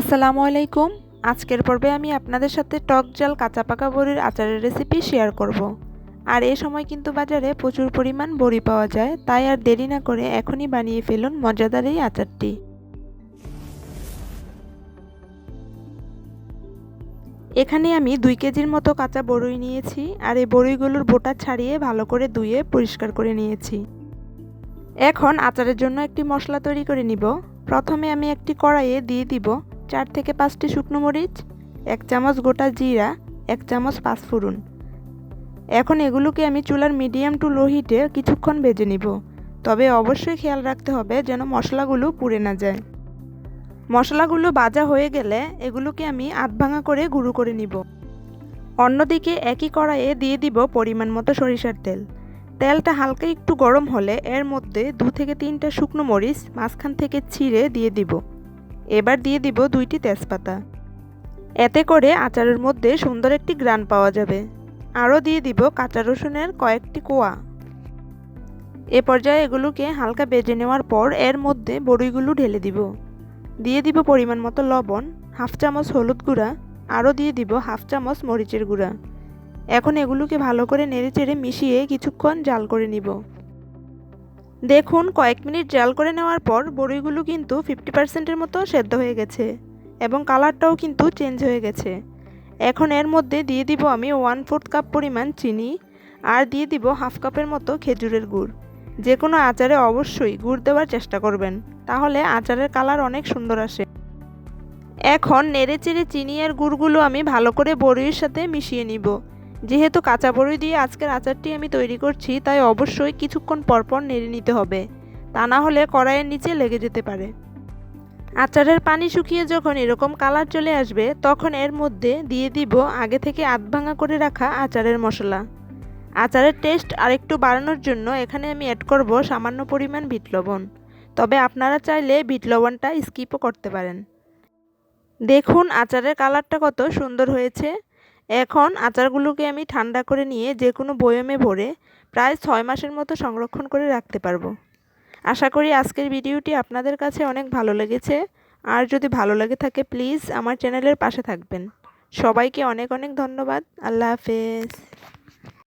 আসসালামু আলাইকুম। আজকের পর্বে আমি আপনাদের সাথে টক জাল কাঁচা পাকা বড়ির আচারের রেসিপি শেয়ার করব। আর এই সময় কিন্তু বাজারে প্রচুর পরিমাণ বড়ি পাওয়া যায়, তাই আর দেরি না করে এখনই বানিয়ে ফেলুন মজাদার এই আচারটি। এখানে আমি দুই কেজির মতো কাঁচা বড়ই নিয়েছি, আর এই বড়ইগুলোর বোটা ছাড়িয়ে ভালো করে ধুয়ে পরিষ্কার করে নিয়েছি। এখন আচারের জন্য একটি মশলা তৈরি করে নিব। প্রথমে আমি একটি কড়াইয়ে দিয়ে দিব চার থেকে পাঁচটি শুকনো মরিচ, এক চামচ গোটা জিরা, এক চামচ পাঁচফোড়ন। এখন এগুলোকে আমি চুলার মিডিয়াম টু লো হিটে কিছুক্ষণ ভেজে নিব। তবে অবশ্যই খেয়াল রাখতে হবে যেন মশলাগুলো পুড়ে না যায়। মশলাগুলো ভাজা হয়ে গেলে এগুলোকে আমি আধ ভাঙা করে গুঁড়ো করে নিব। অন্যদিকে একই কড়াইয়ে দিয়ে দিব পরিমাণ মতো সরিষার তেল। তেলটা হালকা একটু গরম হলে এর মধ্যে দু থেকে তিনটা শুকনো মরিচ মাঝখান থেকে ছিঁড়ে দিয়ে দিব। এবার দিয়ে দিব দুইটি তেজপাতা। এতে করে আচারের মধ্যে সুন্দর একটি গ্রান পাওয়া যাবে। আরও দিয়ে দিব কাঁচা রসুনের কয়েকটি কোয়া। এ পর্যায়ে এগুলোকে হালকা বেজে নেওয়ার পর এর মধ্যে বড়িগুলো ঢেলে দিব। দিয়ে দিব পরিমাণ মতো লবণ, হাফ চামচ হলুদ গুঁড়া, আরও দিয়ে দিব হাফ চামচ মরিচের গুঁড়া। এখন এগুলোকে ভালো করে নেড়েচেড়ে মিশিয়ে কিছুক্ষণ জাল করে নিব। দেখুন, কয়েক মিনিট জাল করে নেওয়ার পর বড়িগুলো কিন্তু ফিফটি পার্সেন্টের মতো সেদ্ধ হয়ে গেছে এবং কালারটাও কিন্তু চেঞ্জ হয়ে গেছে। এখন এর মধ্যে দিয়ে দিব আমি ওয়ান ফোর্থ কাপ পরিমাণ চিনি আর দিয়ে দিব হাফ কাপের মতো খেজুরের গুড়। যে কোনো আচারে অবশ্যই গুড় দেওয়ার চেষ্টা করবেন, তাহলে আচারের কালার অনেক সুন্দর আসে। এখন নেড়ে চেড়ে চিনি আর গুড়গুলো আমি ভালো করে বড়ির সাথে মিশিয়ে নিব। যেহেতু কাঁচা বড়ি দিয়ে আজকের আচারটি আমি তৈরি করছি, তাই অবশ্যই কিছুক্ষণ পরপর নেড়ে নিতে হবে। তা না হলে কড়াইয়ের নিচে লেগে যেতে পারে। আচারের পানি শুকিয়ে যখন এরকম কালার চলে আসবে, তখন এর মধ্যে দিয়ে দিব আগে থেকে আধ ভাঙা করে রাখা আচারের মশলা। আচারের টেস্ট আরেকটু বাড়ানোর জন্য এখানে আমি অ্যাড করব সামান্য পরিমাণ বিট লবণ। তবে আপনারা চাইলে বিট লবণটা স্কিপও করতে পারেন। দেখুন আচারের কালারটা কত সুন্দর হয়েছে। এখন আচারগুলোকে আমি ঠান্ডা করে নিয়ে যে কোনো বয়মে ভরে প্রায় ছয় মাসের মতো সংরক্ষণ করে রাখতে পারব। আশা করি আজকের ভিডিওটি আপনাদের কাছে অনেক ভালো লেগেছে। আর যদি ভালো লাগে থাকে, প্লিজ আমার চ্যানেলের পাশে থাকবেন। সবাইকে অনেক অনেক ধন্যবাদ। আল্লাহ হাফেজ।